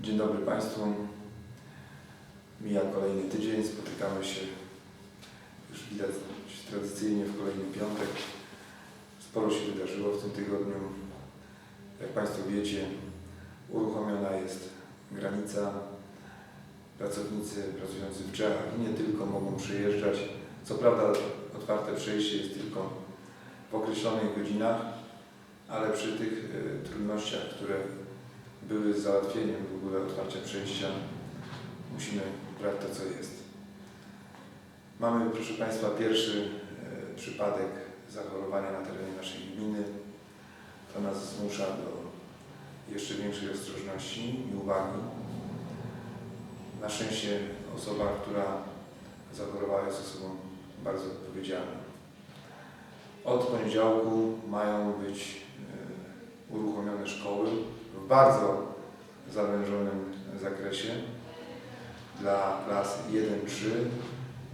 Dzień dobry Państwu. Mija kolejny tydzień, spotykamy się już widać tradycyjnie w kolejny piątek. Sporo się wydarzyło w tym tygodniu. Jak Państwo wiecie, uruchomiona jest granica. Pracownicy pracujący w Czechach i nie tylko mogą przyjeżdżać. Co prawda otwarte przejście jest tylko w określonych godzinach, ale przy tych e, trudnościach, które były załatwieniem w ogóle otwarcia przejścia, musimy brać to, co jest. Mamy, proszę Państwa, pierwszy e, przypadek zachorowania na terenie naszej gminy. To nas zmusza do jeszcze większej ostrożności i uwagi. Na szczęście osoba, która zachorowała jest osobą bardzo odpowiedzialną. Od poniedziałku mają być e, uruchomione szkoły bardzo zawężonym zakresie dla klas 1-3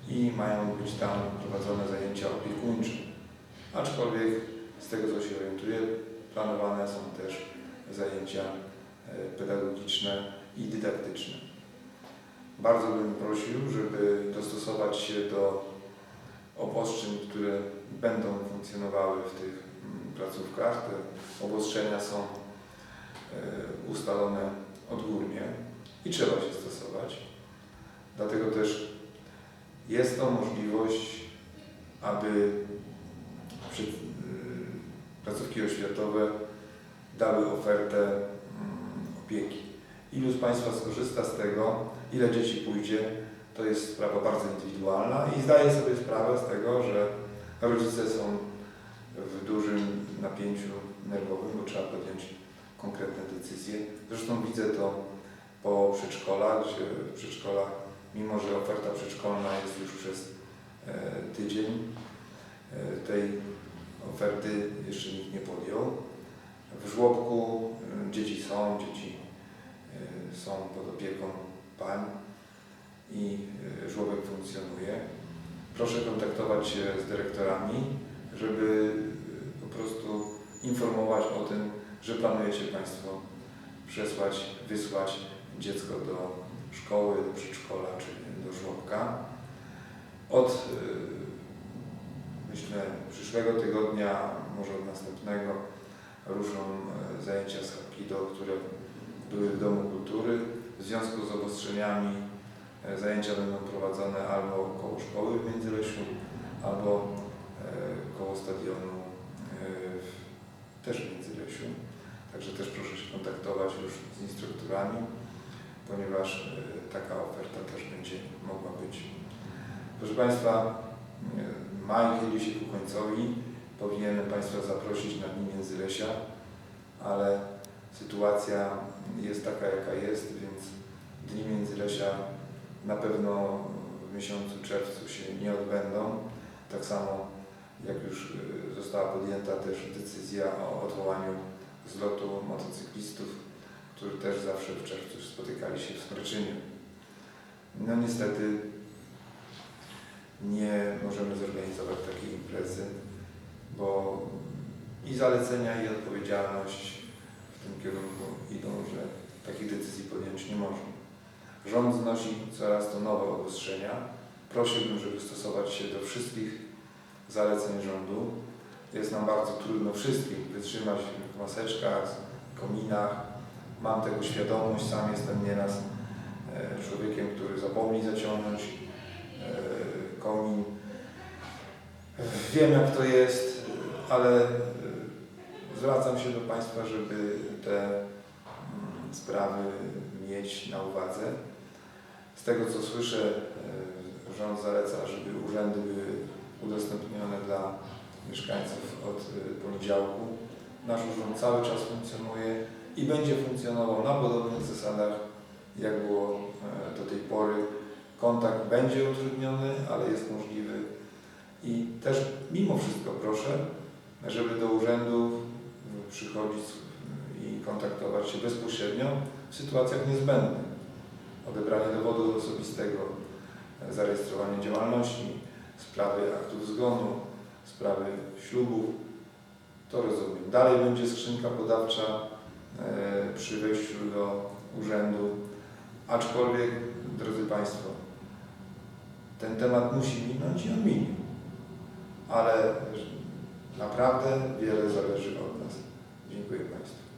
i mają być tam prowadzone zajęcia opiekuńcze. Aczkolwiek z tego co się orientuję, planowane są też zajęcia e, pedagogiczne i dydaktyczne. Bardzo bym prosił, żeby dostosować się do obostrzeń, które będą funkcjonowały w tych mm, placówkach. Te obostrzenia są ustalone odgórnie i trzeba się stosować. Dlatego też jest to możliwość, aby y, placówki oświatowe dały ofertę mm, opieki. Ilu z Państwa skorzysta z tego, ile dzieci pójdzie, to jest sprawa bardzo indywidualna i zdaję sobie sprawę z tego, że rodzice są w dużym napięciu nerwowym, bo trzeba decyzje. Zresztą widzę to po przedszkolach, gdzie w przedszkolach, mimo że oferta przedszkolna jest już przez e, tydzień, e, tej oferty jeszcze nikt nie podjął. W żłobku e, dzieci są, dzieci są pod opieką pań i żłobek funkcjonuje. Proszę kontaktować się z dyrektorami, żeby po prostu informować o tym, że planujecie Państwo przesłać, wysłać dziecko do szkoły, do przedszkola czy do żłobka. Od e, myślę przyszłego tygodnia, może od następnego ruszą e, zajęcia z Hapkido, które były w Domu Kultury. W związku z obostrzeniami e, zajęcia będą prowadzone albo koło szkoły w Międzylesiu, albo e, koło stadionu też w Międzylesiu. Także też już z instruktorami, ponieważ e, taka oferta też będzie mogła być. Proszę Państwa, e, maj chyli się ku końcowi. Powinienem Państwa zaprosić na Dni Międzylesia, ale sytuacja jest taka, jaka jest, więc Dni Międzylesia na pewno w miesiącu czerwcu się nie odbędą. Tak samo jak już y, została podjęta też decyzja o odwołaniu zlotu motocyklistów, którzy też zawsze w czerwcu spotykali się w Smreczynie. No niestety nie możemy zorganizować takiej imprezy, bo i zalecenia, i odpowiedzialność w tym kierunku idą, że takich decyzji podjąć nie można. Rząd znosi coraz to nowe obostrzenia. Prosiłbym, żeby stosować się do wszystkich zaleceń rządu. Jest nam bardzo trudno wszystkim wytrzymać w maseczkach, kominach. Mam tego świadomość, sam jestem nieraz e, człowiekiem, który zapomni zaciągnąć e, komin. Wiem jak to jest, ale e, zwracam się do Państwa, żeby te mm, sprawy mieć na uwadze. Z tego co słyszę, rząd zaleca, żeby urzędy były udostępnione dla mieszkańców od poniedziałku. Nasz urząd cały czas funkcjonuje i będzie funkcjonował na podobnych zasadach, jak było e, do tej pory. Kontakt będzie utrudniony, ale jest możliwy. I też mimo wszystko proszę, żeby do urzędów e, przychodzić i kontaktować się bezpośrednio w sytuacjach niezbędnych. Odebranie dowodu osobistego, zarejestrowanie działalności, sprawy aktów zgonu, sprawy ślubów, to rozumiem. Dalej będzie skrzynka podawcza e, przy wejściu do urzędu. Aczkolwiek, drodzy Państwo, ten temat musi minąć i on minie. Ale naprawdę wiele zależy od nas. Dziękuję Państwu.